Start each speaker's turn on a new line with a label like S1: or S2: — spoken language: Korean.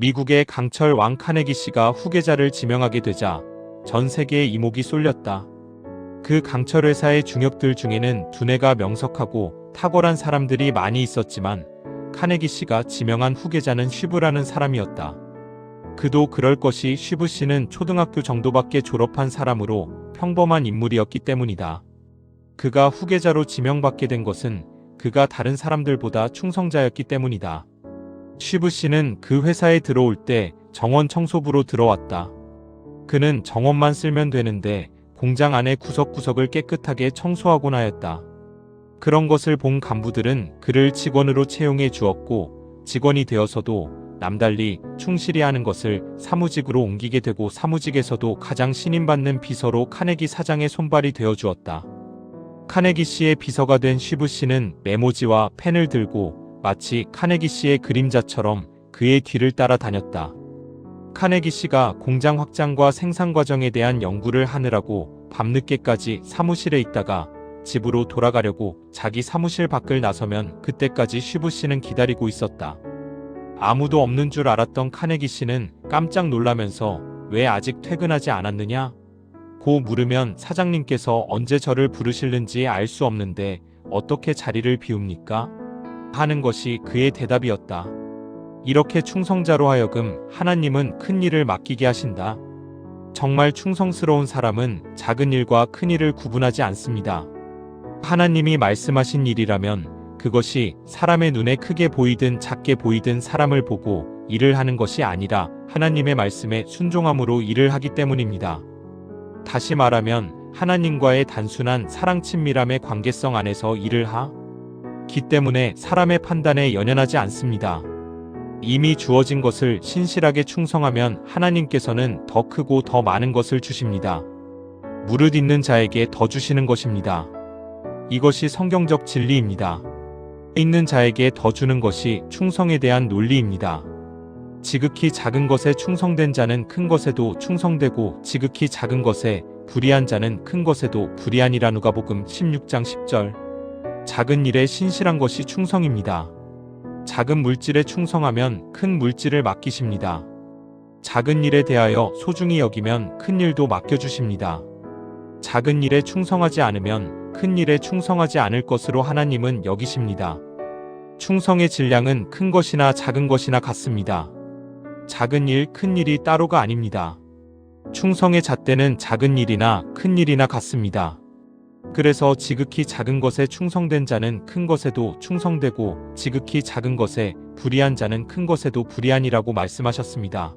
S1: 미국의 강철 왕 카네기 씨가 후계자를 지명하게 되자 전 세계에 이목이 쏠렸다. 그 강철 회사의 중역들 중에는 두뇌가 명석하고 탁월한 사람들이 많이 있었지만 카네기 씨가 지명한 후계자는 쉬브라는 사람이었다. 그도 그럴 것이 쉬브 씨는 초등학교 정도밖에 졸업한 사람으로 평범한 인물이었기 때문이다. 그가 후계자로 지명받게 된 것은 그가 다른 사람들보다 충성자였기 때문이다. 쉬브 씨는 그 회사에 들어올 때 정원 청소부로 들어왔다. 그는 정원만 쓸면 되는데 공장 안의 구석구석을 깨끗하게 청소하곤 하였다. 그런 것을 본 간부들은 그를 직원으로 채용해 주었고 직원이 되어서도 남달리 충실히 하는 것을 사무직으로 옮기게 되고 사무직에서도 가장 신임받는 비서로 카네기 사장의 손발이 되어 주었다. 카네기 씨의 비서가 된 쉬브 씨는 메모지와 펜을 들고 마치 카네기 씨의 그림자처럼 그의 뒤를 따라 다녔다. 카네기 씨가 공장 확장과 생산 과정에 대한 연구를 하느라고 밤늦게까지 사무실에 있다가 집으로 돌아가려고 자기 사무실 밖을 나서면 그때까지 쉬브 씨는 기다리고 있었다. 아무도 없는 줄 알았던 카네기 씨는 깜짝 놀라면서 왜 아직 퇴근하지 않았느냐? 고 물으면 사장님께서 언제 저를 부르실는지 알 수 없는데 어떻게 자리를 비웁니까? 하는 것이 그의 대답이었다. 이렇게 충성자로 하여금 하나님은 큰 일을 맡기게 하신다. 정말 충성스러운 사람은 작은 일과 큰 일을 구분하지 않습니다. 하나님이 말씀하신 일이라면 그것이 사람의 눈에 크게 보이든 작게 보이든 사람을 보고 일을 하는 것이 아니라 하나님의 말씀에 순종함으로 일을 하기 때문입니다. 다시 말하면 하나님과의 단순한 사랑 친밀함의 관계성 안에서 일을 하 기 때문에 사람의 판단에 연연하지 않습니다. 이미 주어진 것을 신실하게 충성하면 하나님께서는 더 크고 더 많은 것을 주십니다. 무릇 있는 자에게 더 주시는 것입니다. 이것이 성경적 진리입니다. 있는 자에게 더 주는 것이 충성에 대한 논리입니다. 지극히 작은 것에 충성된 자는 큰 것에도 충성되고 지극히 작은 것에 불의한 자는 큰 것에도 불의하니라 누가복음 16장 10절. 작은 일에 신실한 것이 충성입니다. 작은 물질에 충성하면 큰 물질을 맡기십니다. 작은 일에 대하여 소중히 여기면 큰 일도 맡겨주십니다. 작은 일에 충성하지 않으면 큰 일에 충성하지 않을 것으로 하나님은 여기십니다. 충성의 질량은 큰 것이나 작은 것이나 같습니다. 작은 일, 큰 일이 따로가 아닙니다. 충성의 잣대는 작은 일이나 큰 일이나 같습니다. 그래서 지극히 작은 것에 충성된 자는 큰 것에도 충성되고 지극히 작은 것에 불의한 자는 큰 것에도 불의하니라고 말씀하셨습니다.